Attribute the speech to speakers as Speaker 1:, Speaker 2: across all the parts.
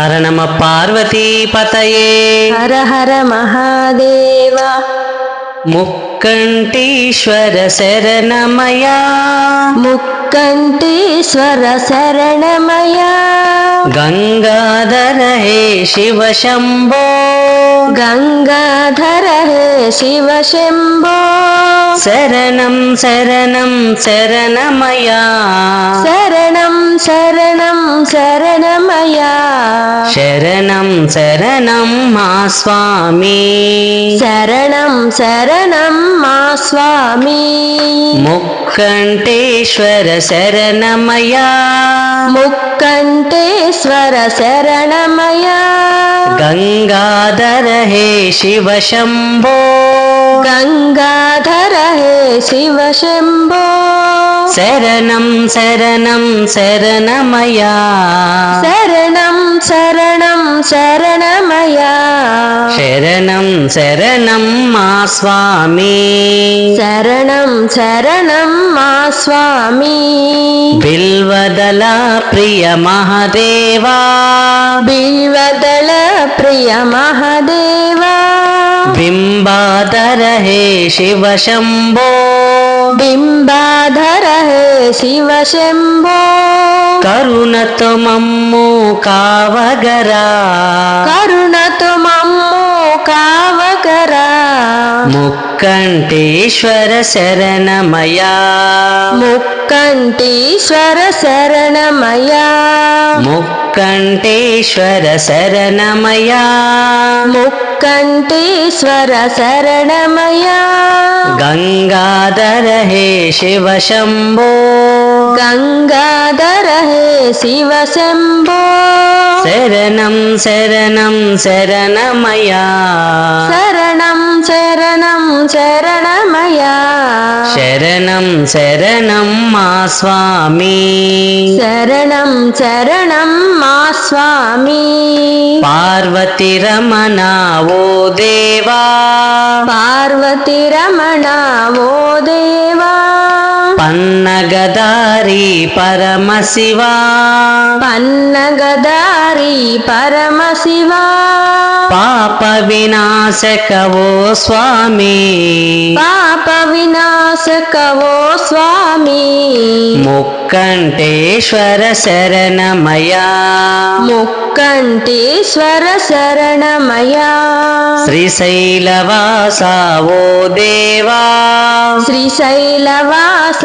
Speaker 1: హర నమ పార్వతీపతయే.
Speaker 2: హర హర మహాదేవ.
Speaker 1: ముక్కంటీశ్వర శరణమయా.
Speaker 2: ముక్కంటీశ్వర శరణమయ.
Speaker 1: గంగాధర హే శివ శంభో.
Speaker 2: గంగాధర హే శివ శంభో.
Speaker 1: శరణం శరణం శరణమయా
Speaker 2: శరణం శరణం శరణమయ
Speaker 1: శరణం శరణం మా స్వామి.
Speaker 2: శరణం శరణం మా స్వామి.
Speaker 1: ముక్కంటేశ్వర శరణమయా
Speaker 2: ముక్కంటేశ్వర శరణమయ
Speaker 1: గంగాధర శివ శంభో.
Speaker 2: గంగాధర హే శివ శంభో.
Speaker 1: శరణం శరణం శరణమయా.
Speaker 2: శరణం శరణం శరణమయ.
Speaker 1: శరణం శరణం మా స్వామి.
Speaker 2: శరణం శరణం మా స్వామి.
Speaker 1: బిల్వదల ప్రియ మహదేవా.
Speaker 2: బిల్వదళ ప్రియ మహదేవా.
Speaker 1: బింబాధర హే శివ శంభో.
Speaker 2: బింబాధర హే శివ శంభో.
Speaker 1: కరుణతో మమ్ము కావగరా.
Speaker 2: కరుణతో మమ్ము కావగరా.
Speaker 1: ముక్కంటేశ్వర శరణమయా.
Speaker 2: ముక్కంటీశ్వర శరణమయ.
Speaker 1: ముక్కంటేశ్వర శరణమయా
Speaker 2: ముక్కంటీశ్వర శరణమయ
Speaker 1: గంగాధర హే శివ శంభో.
Speaker 2: గంగాధర హే శివ శంభో.
Speaker 1: శరణం శరణం శరణమయా
Speaker 2: శరణం శరణం శరణమయ
Speaker 1: శరణం శరణం మా స్వామి
Speaker 2: శరణం శరణం మా స్వామి
Speaker 1: పార్వతి రమణ ఓ దేవా
Speaker 2: పార్వతి రమణ ఓ దేవా
Speaker 1: పన్నగదారి పరమశివా
Speaker 2: పన్నగదారి పరమశివా
Speaker 1: పాప వినాశక ఓ స్వామి.
Speaker 2: పాప వినాశకవో స్వామి.
Speaker 1: ముక్కంటేశ్వర శరణమయా.
Speaker 2: ముక్కంటీశ్వర శరణమయ.
Speaker 1: శ్రీశైలవాస ఓ దేవా.
Speaker 2: శ్రీశైలవాస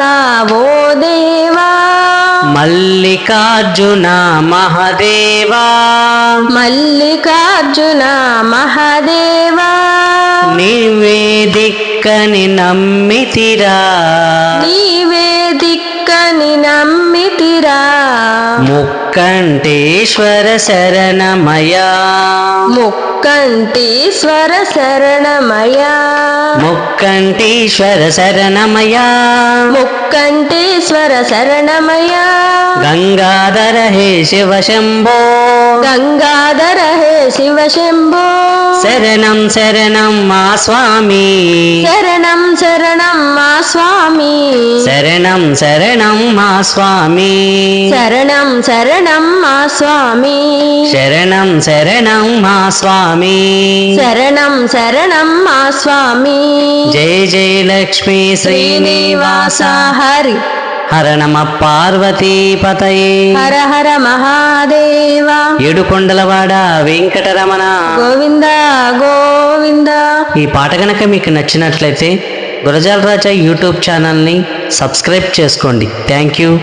Speaker 2: ఓ దేవా.
Speaker 1: మల్లికార్జున మహదేవా.
Speaker 2: మల్లికార్జున మహాదేవా.
Speaker 1: నీవే దిక్కని నమ్మితిరా.
Speaker 2: నీవే దిక్కని నమ్మితిరా.
Speaker 1: ముక్కంటేశ్వర శరణమయా.
Speaker 2: ముక్కంటీశ్వర శరణమయ.
Speaker 1: ముక్కంటీశ్వర శరణమయా.
Speaker 2: ముక్కంటీశ్వర శరణమయ
Speaker 1: గంగాధర హే శివ శంభో.
Speaker 2: గంగాధర హే శివ శంభో.
Speaker 1: శరణం శరణం మా స్వామి.
Speaker 2: శరణం శరణం మా స్వామి.
Speaker 1: శరణం శరణం మా స్వామి.
Speaker 2: శరణం శరణం మా స్వామి.
Speaker 1: శరణం శరణం మా స్వామి.
Speaker 2: శరణం శరణం మా స్వామి.
Speaker 1: జయ జయ లక్ష్మీ శ్రీనివాస
Speaker 2: హరి.
Speaker 1: హర నమ పార్వతీపతయే.
Speaker 2: హర హర మహాదేవ.
Speaker 1: ఏడుకొండలవాడ వెంకటరమణ.
Speaker 2: గోవింద గోవింద.
Speaker 1: ఈ పాట కనుక మీకు నచ్చినట్లయితే గురజాల రాజా యూట్యూబ్ ఛానల్ని సబ్స్క్రైబ్ చేసుకోండి. Thank you.